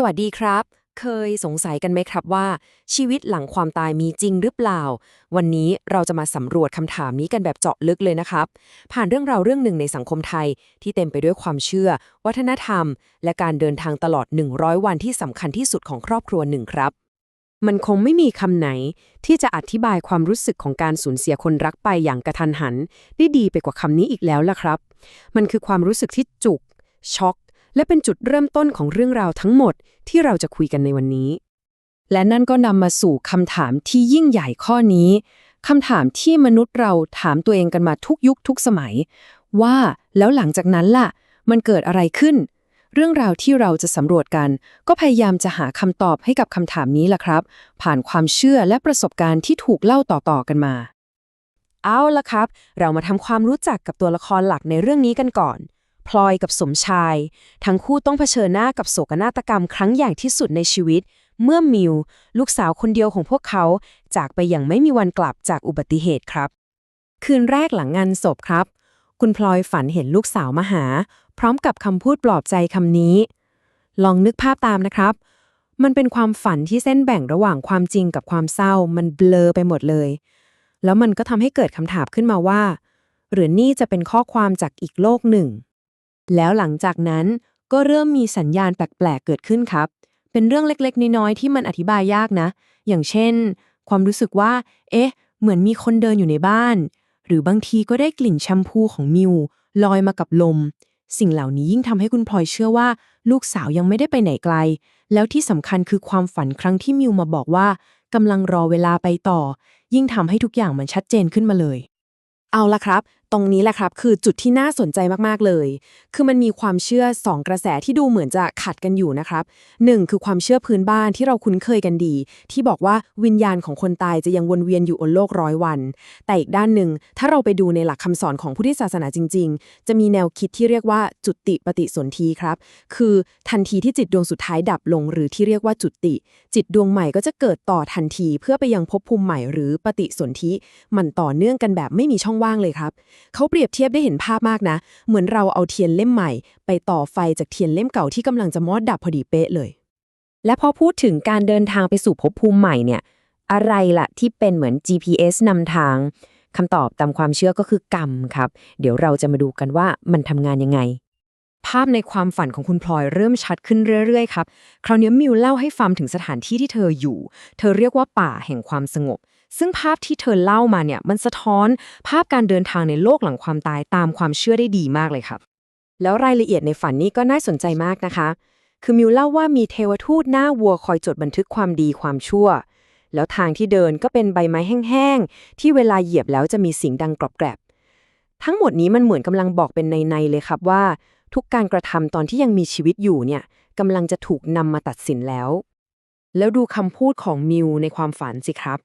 สวัสดีครับ เคยสงสัยกันไหมครับว่า ชีวิตหลังความตายมีจริงหรือเปล่า วันนี้เราจะมาสำรวจคำถามนี้กันแบบเจาะลึกเลยนะครับ ผ่านเรื่องราวเรื่องหนึ่งในสังคมไทย ที่เต็มไปด้วยความเชื่อ วัฒนธรรม และการเดินทางตลอด 100 วันที่สำคัญที่สุดของครอบครัวหนึ่งครับ มันคงไม่มีคำไหน ที่จะอธิบายความรู้สึกของการสูญเสียคนรักไปอย่างกระทันหัน ได้ดีไปกว่าคำนี้อีกแล้วล่ะครับ มันคือความรู้สึกที่จุก ช็อก และเป็นจุดเริ่มต้นของเรื่องราวทั้งหมดที่เราจะคุยกันในวันนี้ และนั่นก็นำมาสู่คำถามที่ยิ่งใหญ่ข้อนี้คำถามที่มนุษย์เราถามตัวเองกันมาทุกยุคทุกสมัย ว่าแล้วหลังจากนั้นล่ะ มันเกิดอะไรขึ้น เรื่องราวที่เราจะสำรวจกัน ก็พยายามจะหาคำตอบให้กับคำถามนี้ล่ะครับ ผ่านความเชื่อและประสบการณ์ที่ถูกเล่าต่อๆกันมา เอาละครับ เรามาทำความรู้จักกับตัวละครหลักในเรื่องนี้กันก่อน พลอยกับสมชาย ทั้งคู่ต้องเผชิญหน้ากับโศกนาฏกรรมครั้งใหญ่ที่สุดในชีวิต เมื่อมิว ลูกสาวคนเดียวของพวกเขา จากไปอย่างไม่มีวันกลับจากอุบัติเหตุครับ คืนแรกหลังงานศพครับ คุณพลอยฝันเห็นลูกสาวมาหา พร้อมกับคำพูดปลอบใจคำนี้ ลองนึกภาพตามนะครับ มันเป็นความฝันที่เส้นแบ่งระหว่างความจริงกับความเศร้า มันเบลอไปหมดเลย แล้วมันก็ทำให้เกิดคำถามขึ้นมาว่า หรือนี่จะเป็นข้อความจากอีกโลกหนึ่ง แล้วหลังจากนั้นก็เริ่มมีสัญญาณแปลกๆเกิดขึ้นครับ เป็นเรื่องเล็กๆ น้อยๆที่มันอธิบายยากนะ อย่างเช่น ความรู้สึกว่า เอ๊ะ เหมือนมีคนเดินอยู่ในบ้าน หรือบางทีก็ได้กลิ่นแชมพูของมิวลอยมากับลม สิ่งเหล่านี้ยิ่งทำให้คุณพลอยเชื่อว่า ลูกสาวยังไม่ได้ไปไหนไกล แล้วที่สำคัญคือความฝันครั้งที่มิวมาบอกว่ากำลังรอเวลาไปต่อ ยิ่งทำให้ทุกอย่างมันชัดเจนขึ้นมาเลย เอาละครับ ตรงนี้แหละครับ คือจุดที่น่าสนใจมากๆเลย คือมันมีความเชื่อ 2 กระแสที่ดูเหมือนจะขัดกันอยู่นะครับ 1. คือความเชื่อพื้นบ้านที่เราคุ้นเคยกันดี ที่บอกว่าวิญญาณของคนตายจะยังวนเวียนอยู่บนโลกร้อยวัน แต่อีกด้านหนึ่ง ถ้าเราไปดูในหลักคำสอนของพุทธศาสนาจริง ๆ จะมีแนวคิดที่เรียกว่าจุติปฏิสนธิครับ คือทันทีที่จิตดวงสุดท้ายดับลง หรือที่เรียกว่าจุติ จิตดวงใหม่ก็จะเกิดต่อทันที เพื่อไปยังภพภูมิใหม่หรือปฏิสนธิ มันต่อเนื่องกันแบบไม่มีช่องว่างเลยครับเขาเปรียบเทียบได้เห็นภาพมากนะ เหมือนเราเอาเทียนเล่มใหม่ ไปต่อไฟจากเทียนเล่มเก่าที่กำลังจะมอดดับพอดีเป๊ะเลย และพอพูดถึงการเดินทางไปสู่ภพภูมิใหม่เนี่ย อะไรล่ะที่เป็นเหมือน GPS นำทางคำตอบตามความเชื่อก็คือกรรมครับ เดี๋ยวเราจะมาดูกันว่ามันทำงานยังไง ภาพในความฝันของคุณพลอยเริ่มชัดขึ้นเรื่อยๆครับ คราวนี้มิวเล่าให้ฟังถึงสถานที่ที่เธออยู่ เธอเรียกว่าป่าแห่งความสงบ ซึ่งภาพที่เธอเล่ามาเนี่ยมันสะท้อนภาพการเดินทางในโลกหลังความตายตามความเชื่อได้ดีมากเลยครับ แล้วรายละเอียดในฝันนี้ก็น่าสนใจมากนะคะ คือมิวเล่าว่ามีเทวทูตหน้าวัวคอยจดบันทึกความดีความชั่ว แล้วทางที่เดินก็เป็นใบไม้แห้งๆที่เวลาเหยียบแล้วจะมีเสียงดังกรอบแกรบทั้งหมดนี้มันเหมือนกำลังบอกเป็นในๆเลยครับว่า ทุกการกระทำตอนที่ยังมีชีวิตอยู่เนี่ยกำลังจะถูกนำมาตัดสินแล้ว แล้วดูคำพูดของมิวในความฝันสิครับ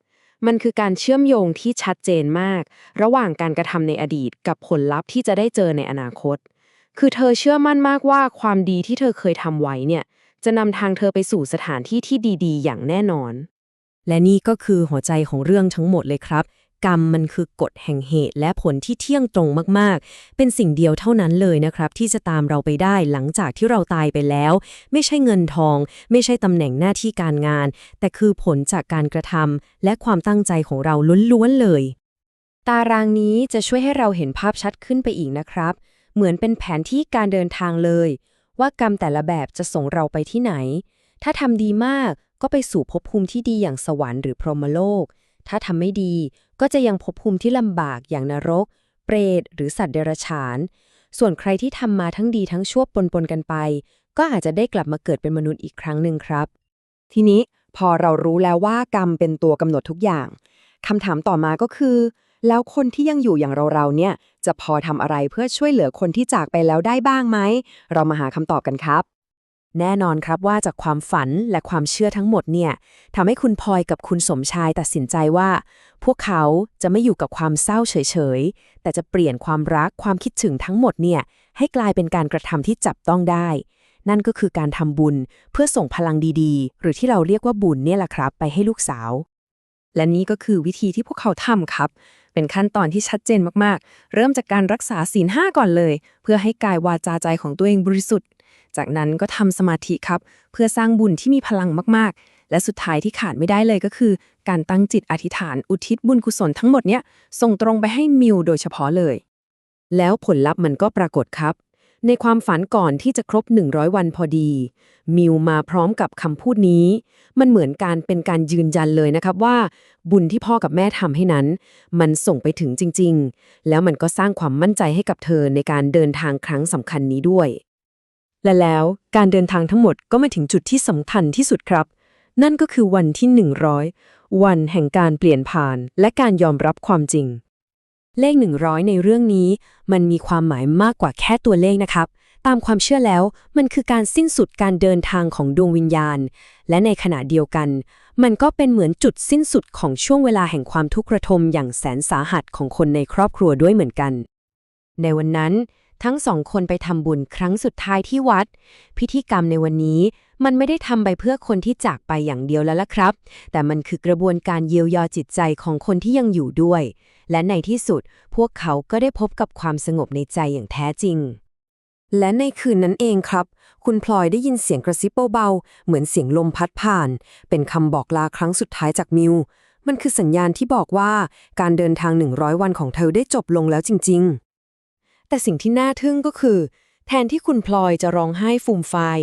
มันคือการเชื่อมโยงที่ชัดเจนมาก ระหว่างการกระทำในอดีตกับผลลัพธ์ที่จะได้เจอในอนาคต คือเธอเชื่อมั่นมากว่าความดีที่เธอเคยทำไว้เนี่ยจะนำทางเธอไปสู่สถานที่ที่ดี ๆ อย่างแน่นอน และนี่ก็คือหัวใจของเรื่องทั้งหมดเลยครับ กรรมมันคือกฎแห่งเหตุและผลที่เที่ยงตรงมากๆ เป็นสิ่งเดียวเท่านั้นเลยนะครับ ที่จะตามเราไปได้หลังจากที่เราตายไปแล้ว ไม่ใช่เงินทอง ไม่ใช่ตำแหน่งหน้าที่การงาน แต่คือผลจากการกระทำและความตั้งใจของเราล้วนๆเลย ตารางนี้จะช่วยให้เราเห็นภาพชัดขึ้นไปอีกนะครับ เหมือนเป็นแผนที่การเดินทางเลย ว่ากรรมแต่ละแบบจะส่งเราไปที่ไหน ถ้าทำดีมากก็ไปสู่ภพภูมิที่ดีอย่างสวรรค์หรือพรหมโลก ถ้าทำไม่ดี ก็จะยังภพภูมิที่ลำบากอย่างนรก เปรตหรือสัตว์เดรัจฉาน ส่วนใครที่ทำมาทั้งดีทั้งชั่วปนๆกันไป ก็อาจจะได้กลับมาเกิดเป็นมนุษย์อีกครั้งหนึ่งครับ ทีนี้พอเรารู้แล้วว่ากรรมเป็นตัวกำหนดทุกอย่างคำถามต่อมาก็คือ แล้วคนที่ยังอยู่อย่างเราๆเนี่ย จะพอทำอะไรเพื่อช่วยเหลือคนที่จากไปแล้วได้บ้างไหม เรามาหาคำตอบกันครับ แน่นอนครับว่าจากความฝันและความเชื่อทั้งหมดเนี่ยทำให้คุณพลอยกับคุณสมชายตัดสินใจว่า พวกเขาจะไม่อยู่กับความเศร้าเฉยๆ แต่จะเปลี่ยนความรักความคิดถึงทั้งหมดเนี่ยให้กลายเป็นการกระทำที่จับต้องได้ นั่นก็คือการทำบุญเพื่อส่งพลังดีๆ หรือที่เราเรียกว่าบุญเนี่ยแหละครับ ไปให้ลูกสาว และนี่ก็คือวิธีที่พวกเขาทำครับเป็นขั้นตอนที่ชัดเจนมากๆ เริ่มจากการรักษาศีลห้าก่อนเลย เพื่อให้กายวาจาใจของตัวเองบริสุทธิ์ จากนั้นก็ทำสมาธิครับ เพื่อสร้างบุญที่มีพลังมากๆ และสุดท้ายที่ขาดไม่ได้เลยก็คือ การตั้งจิตอธิษฐานอุทิศบุญกุศลทั้งหมดเนี้ยส่งตรงไปให้มิวโดยเฉพาะเลย แล้วผลลัพธ์มันก็ปรากฏครับ ในความฝันก่อนที่จะครบ 100 วันพอดี มิวมาพร้อมกับคำพูดนี้ มันเหมือนการเป็นการยืนยันเลยนะครับว่า บุญที่พ่อกับแม่ทำให้นั้น มันส่งไปถึงจริง ๆ แล้วมันก็สร้างความมั่นใจให้กับเธอในการเดินทางครั้งสำคัญนี้ด้วย และแล้วการเดินทางทั้งหมดก็มาถึงจุดที่สำคัญที่สุดครับ นั่นก็คือวันที่ 100 วันแห่งการเปลี่ยนผ่านและการยอมรับความจริง เลข 100 ในเรื่องนี้ มันมีความหมายมากกว่าแค่ตัวเลขนะครับ ตามความเชื่อแล้วมันคือการสิ้นสุดการเดินทางของดวงวิญญาณ และในขณะเดียวกัน มันก็เป็นเหมือนจุดสิ้นสุดของช่วงเวลาแห่งความทุกข์ระทมอย่างแสนสาหัสของคนในครอบครัวด้วยเหมือนกัน ในวันนั้น ทั้งสองคนไปทำบุญครั้งสุดท้ายที่วัด พิธีกรรมในวันนี้มันไม่ได้ทำไปเพื่อคนที่จากไปอย่างเดียวแล้วล่ะครับ แต่มันคือกระบวนการเยียวยาจิตใจของคนที่ยังอยู่ด้วย และในที่สุดพวกเขาก็ได้พบกับความสงบในใจอย่างแท้จริง และในคืนนั้นเองครับ คุณพลอยได้ยินเสียงกระซิบเบาๆเหมือนเสียงลมพัดผ่าน เป็นคำบอกลาครั้งสุดท้ายจากมิวมันคือสัญญาณที่บอกว่าการเดินทาง 100 วันของเธอได้จบลงแล้วจริง ๆ แต่สิ่งที่น่าทึ่งก็คือ แทนที่คุณพลอยจะร้องไห้ฟูมฟาย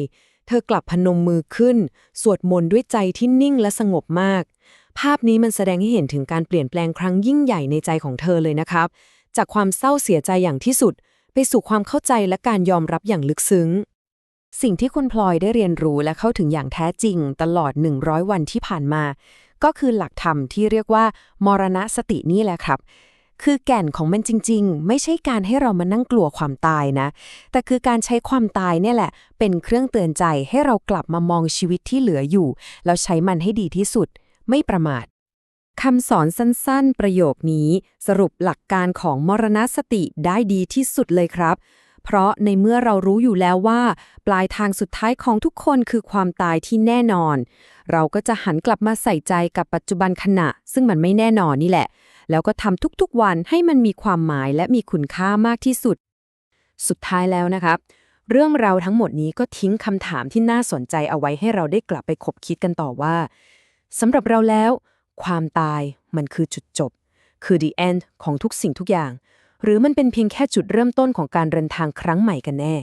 เธอกลับพนมมือขึ้น สวดมนต์ด้วยใจที่นิ่งและสงบมาก ภาพนี้มันแสดงให้เห็นถึงการเปลี่ยนแปลงครั้งยิ่งใหญ่ในใจของเธอเลยนะครับ จากความเศร้าเสียใจอย่างที่สุด ไปสู่ความเข้าใจและการยอมรับอย่างลึกซึ้ง สิ่งที่คุณพลอยได้เรียนรู้และเข้าถึงอย่างแท้จริง ตลอด 100 วันที่ผ่านมา ก็คือหลักธรรมที่เรียกว่า มรณะสตินี่แหละครับ คือแก่นของมันจริง ๆ ไม่ใช่การให้เรามานั่งกลัวความตายนะ แต่คือการใช้ความตายเนี่ยแหละ เป็นเครื่องเตือนใจให้เรากลับมามองชีวิตที่เหลืออยู่ แล้วใช้มันให้ดีที่สุด ไม่ประมาทคำสอนสั้นๆ ประโยคนี้สรุปหลักการของมรณสติได้ดีที่สุดเลยครับ เพราะในเมื่อเรารู้อยู่แล้วว่า ปลายทางสุดท้ายของทุกคนคือความตายที่แน่นอน เราก็จะหันกลับมาใส่ใจกับปัจจุบันขณะ ซึ่งมันไม่แน่นอนนี่แหละ แล้วก็ทำทุกๆวันให้มันมีความหมายและมีคุณค่ามากที่สุด สุดท้ายแล้วนะครับ เรื่องเราทั้งหมดนี้ก็ทิ้งคำถามที่น่าสนใจเอาไว้ให้เราได้กลับไปคบคิดกันต่อว่าสำหรับเราแล้ว ความตายมันคือจุดจบ คือ the end ของทุกสิ่งทุกอย่าง หรือมันเป็นเพียงแค่จุดเริ่มต้นของการเดินทางครั้งใหม่กันแน่